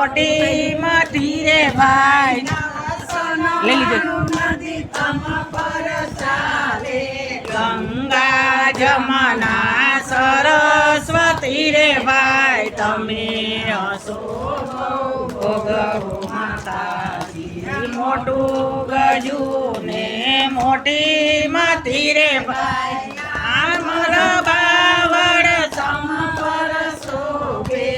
મોટી મથી રે ભાઈ. લઈ લીધો. ગંગા જમના સરસ્વતી રે ભાઈ. તમે મોટું ગજુ ને મોટી માતી રે ભાઈ. આમર બાવડ સંપર શોભે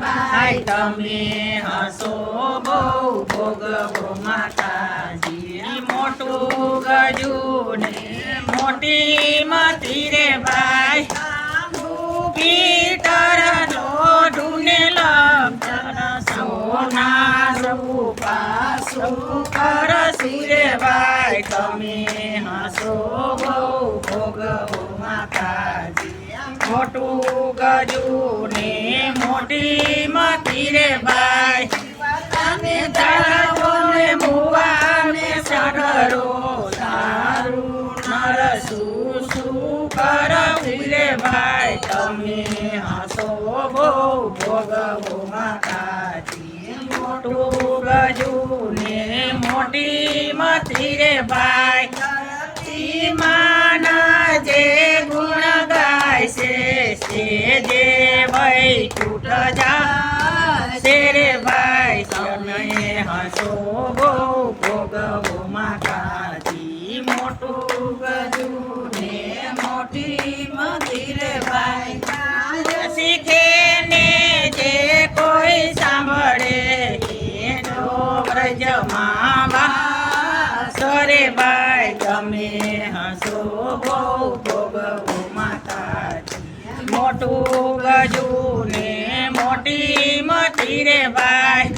ભાઈ તમે હસો બહુ ભોગવો માતાજી. મોટું ગજુ ને મોટી મોટું ગજુ ને મોટી મતી રે ભાઈ. તમે જાઓ ને મુવા ને સગરો સારું નરસું શું કર ફીરે ભાઈ. તમે હસો બહુ ભોગવો માતાજી. મોટું ગજુ ને મોટી મતી રે ભાઈ. છે જે ભાઈ છૂટ જા છે રે ભાઈ તમે હસો બહુ ભોગવો માતાજી, મોટું ગજુ મોટી મંદિર ભાઈ. શીખે ને જે કોઈ સાંભળે એનો વ્રજમાં સરે ભાઈ, તમે હસો બહુ મોટું ગજુ ને મોટી મતી રે ભાઈ.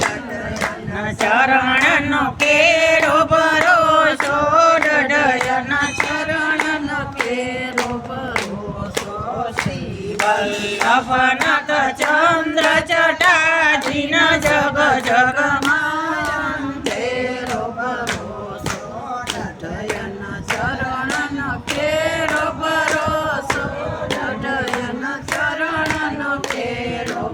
ચરણનો કેરો ભરોસો ચરણ નો કેરો ભરોસો. શ્રી વલ્લભનાથ ચંદ્ર ચટાજીન જગ જગમાં તેરો ભરોસો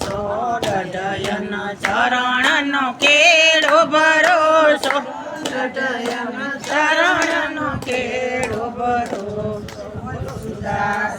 ભરોસો ડડયન ચરણનો કેળો ભરોસો. ડડયન ચરણનો કેળો ભરોસો.